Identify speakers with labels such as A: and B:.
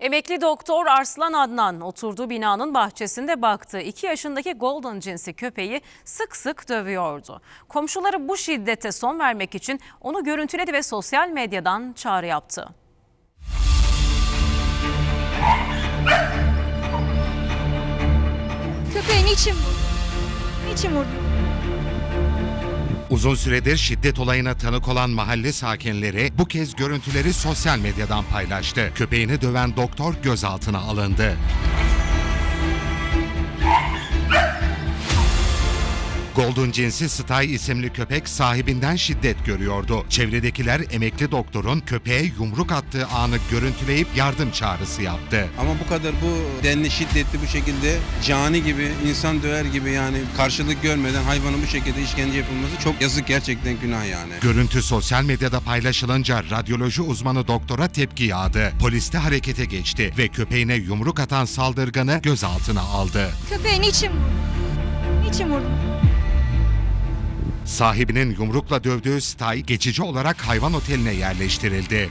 A: Emekli doktor Arslan Adnan oturduğu binanın bahçesinde baktı. 2 yaşındaki Golden cinsi köpeği sık sık dövüyordu. Komşuları bu şiddete son vermek için onu görüntüledi ve sosyal medyadan çağrı yaptı.
B: Köpeği niçin? Niçin vurdun?
C: Uzun süredir şiddet olayına tanık olan mahalle sakinleri bu kez görüntüleri sosyal medyadan paylaştı. Köpeğini döven doktor gözaltına alındı. Golden cinsi Stay isimli köpek sahibinden şiddet görüyordu. Çevredekiler emekli doktorun köpeğe yumruk attığı anı görüntüleyip yardım çağrısı yaptı.
D: Ama bu kadar bu denli şiddetli bu şekilde cani gibi insan döver gibi yani karşılık görmeden hayvanın bu şekilde işkence yapılması çok yazık gerçekten günah yani.
C: Görüntü sosyal medyada paylaşılınca radyoloji uzmanı doktora tepki yağdı. Polis de harekete geçti ve köpeğine yumruk atan saldırganı gözaltına aldı.
B: Köpeği niçin vurdun? Niçin vurdun?
C: Sahibinin yumrukla dövdüğü Stay geçici olarak hayvan oteline yerleştirildi.